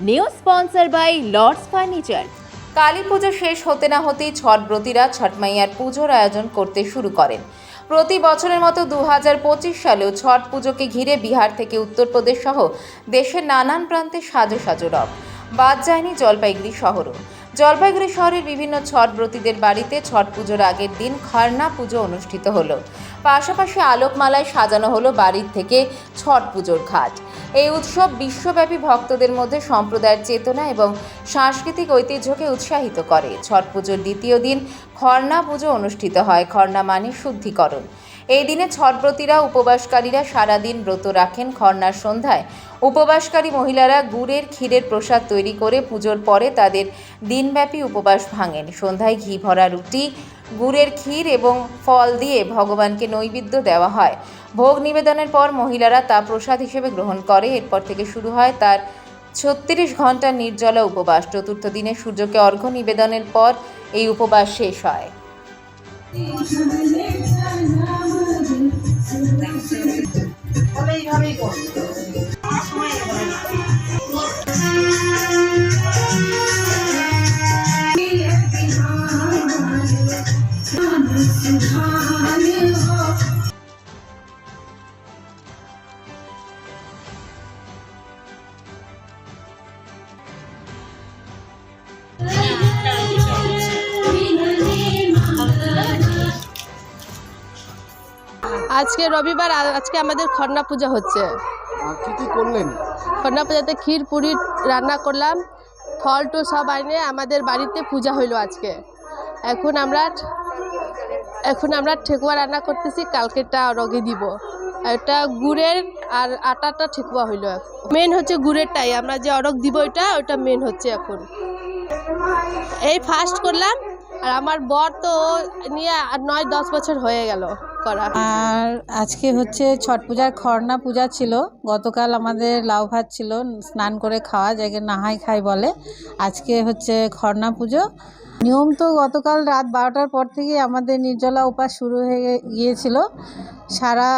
New sponsor by Lords furniture Kali Puja শেষ হতে না হতেই ছটব্রতীরা ছটমাইয়ার পুজোর আয়োজন করতে শুরু করেন। প্রতি বছরের মতো দু হাজার পঁচিশ সালেও ছট পুজোকে ঘিরে বিহার থেকে উত্তরপ্রদেশ সহ দেশের নানান প্রান্তে সাজো সাজো রব। বাদ যায়নি জলপাইগুড়ি শহরও। জলপাইগুড়ি শহরের বিভিন্ন ছটব্রতীদের বাড়িতে ছট পুজোর আগের দিন খরনা পুজো অনুষ্ঠিত হলো। পাশাপাশি আলোকমালায় সাজানো হলো বাড়ির থেকে ছট পুজোর ঘাট। এই উৎসব বিশ্বব্যাপী ভক্তদের মধ্যে সম্প্রদায়ের চেতনা এবং সাংস্কৃতিক ঐতিহ্যকে উৎসাহিত করে। ছট পুজোর দ্বিতীয় দিন খরনা পুজো অনুষ্ঠিত হয়। খরনা মানে শুদ্ধিকরণ। এই দিনে ছটব্রতীরা, উপবাসকারীরা সারাদিন ব্রত রাখেন। খরনার সন্ধ্যায় উপবাসকারী মহিলারা গুড়ের, ক্ষীরের প্রসাদ তৈরি করে পুজোর পরে তাদের দিনব্যাপী উপবাস ভাঙেন। সন্ধ্যায় ঘি ভরা রুটি গুড়ের ক্ষীর এবং ফল দিয়ে ভগবানকে নৈবেদ্য দেওয়া হয়। ভোগ নিবেদনের পর মহিলারা তা প্রসাদ হিসেবে গ্রহণ করে। এরপর থেকে শুরু হয় তার ছত্রিশ ঘণ্টা নির্জলা উপবাস। চতুর্থ দিনে সূর্যকে অর্ঘ্য নিবেদনের পর এই উপবাস শেষ হয়। এইভাবেই আজকে রবিবার আজকে আমাদের খরনা পূজা হচ্ছে। আর কি কি করলেন? খরনা পূজাতে ক্ষীর পুরি রান্না করলাম। ফল টু সব আইনে আমাদের বাড়িতে পূজা হইল আজকে। এখন আমরা এখন আমরা ঠেকুয়া রান্না করতেছি কালকেটা রগে দিব। এটা গুড়ের আর আটাটা ঠেকুয়া হইল মেন হচ্ছে গুড়েরটাই আমরা যে অরগ দিব ওইটা ওইটা মেন হচ্ছে এখন। এই ফার্স্ট করলাম আর আমার বর তো নিয়ে নয় দশ বছর হয়ে গেল। করা। আর আজকে হচ্ছে ছট পূজার খরনা পূজা ছিল। গতকাল আমাদের লাউ ভাত ছিল, স্নান করে খাওয়া, যাকে নাহাই খাই বলে। আজকে হচ্ছে খরনা পুজো। নিয়ম তো গতকাল রাত বারোটার পর থেকে আমাদের নির্জলা উপাস শুরু হয়ে গিয়েছিল। সারা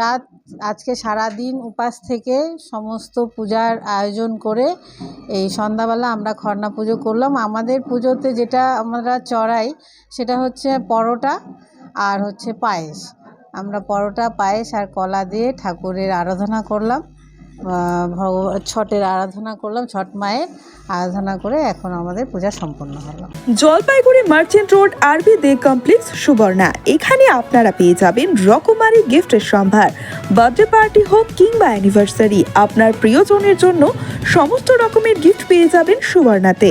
রাত, আজকে সারা দিন উপাস থেকে সমস্ত পূজার আয়োজন করে এই সন্ধ্যাবেলা আমরা খরনা পুজো করলাম। আমাদের পুজোতে যেটা আমরা চড়াই, সেটা হচ্ছে পরোটা। আর হচ্ছে পায়েস। আমরা পরোটা, পায়েস আর কলা দিয়ে ঠাকুরের আরাধনা করলাম। ভগবান, ছটের আরাধনা করলাম, ছট মায়ের আরাধনা করে এখন আমাদের পূজা সম্পন্ন হলো। জলপাইগুড়ি মার্চেন্ট রোড, আরবি দে কমপ্লেক্স, সুবর্ণা। এখানে আপনারা পেয়ে যাবেন রকমারি গিফটের সম্ভার। বার্থডে পার্টি হোক কিংবা অ্যানিভার্সারি আপনার প্রিয়জনের জন্য সমস্ত রকমের গিফট পেয়ে যাবেন সুবর্ণাতে।